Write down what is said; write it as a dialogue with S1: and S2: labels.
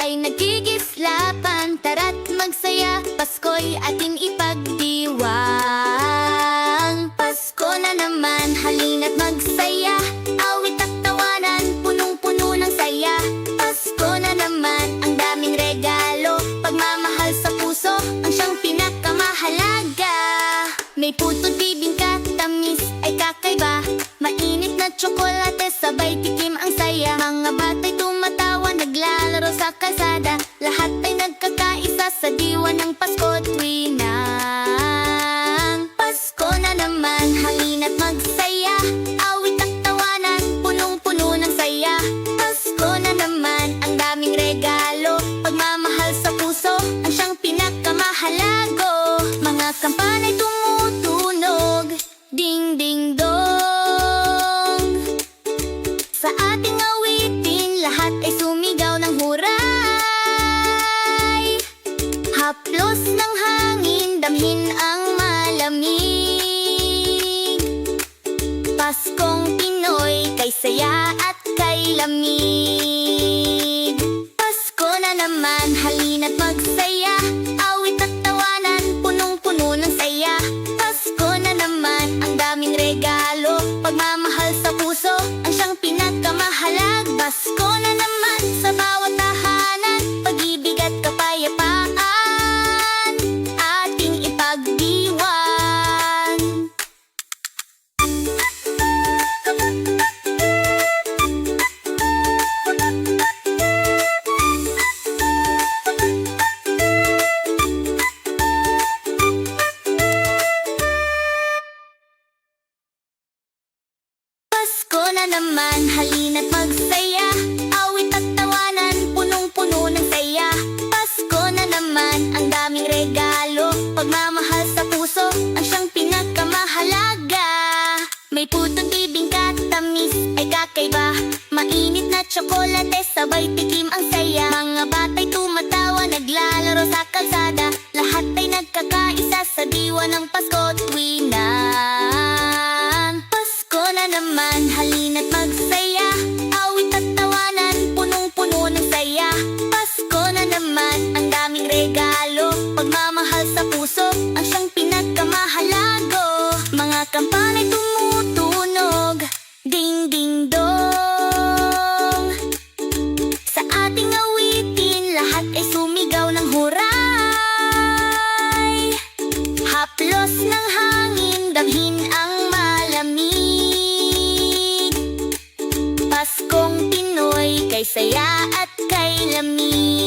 S1: ay nagigislapan Tara't magsaya, Pasko'y atin ipagdiwang. Pasko na naman, halina't magsaya. Awit at tawanan, punong-puno ng saya. Pasko na naman, ang daming regalo. Pagmamahal sa puso, ang siyang pinakamahalaga. May bibingka, Lahat ay nagkakaisa sa diwa ng Pasko tuwi ng Pasko na naman, halina't magsaya. Awit at tawanan, punong-puno ng saya. Pasko na naman, ang daming regalo. Pagmamahal sa puso, ang siyang pinakamahalago. Mga kampanay tumutunog Ding ding dong. Sa ating awitin, lahat ay sumigaw Haplos ng hangin, damhin ang malamig. Paskong Pinoy, kay saya at kay lamig. Pasko na naman, halina't magsaya na naman, halina't magsaya. Awit at tawanan, punong-puno ng saya. Pasko na naman, ang daming regalo. Pagmamahal sa puso, ang siyang pinakamahalaga. May putong bibingka, tamis ay kakaiba. Mainit na tsokolate, sabay tikim ang saya. Mga bata'y tumatawa, naglalaro sa kalsada. Lahat ay nagkakaisa sa diwa ng Pasko puso, ang siyang pinagkamahalago Mga kampanay tumutunog Ding ding dong Sa ating awitin, lahat ay sumigaw ng huray. Haplos ng hangin, damhin ang malamig. Paskong Pinoy, kay saya at kay lamig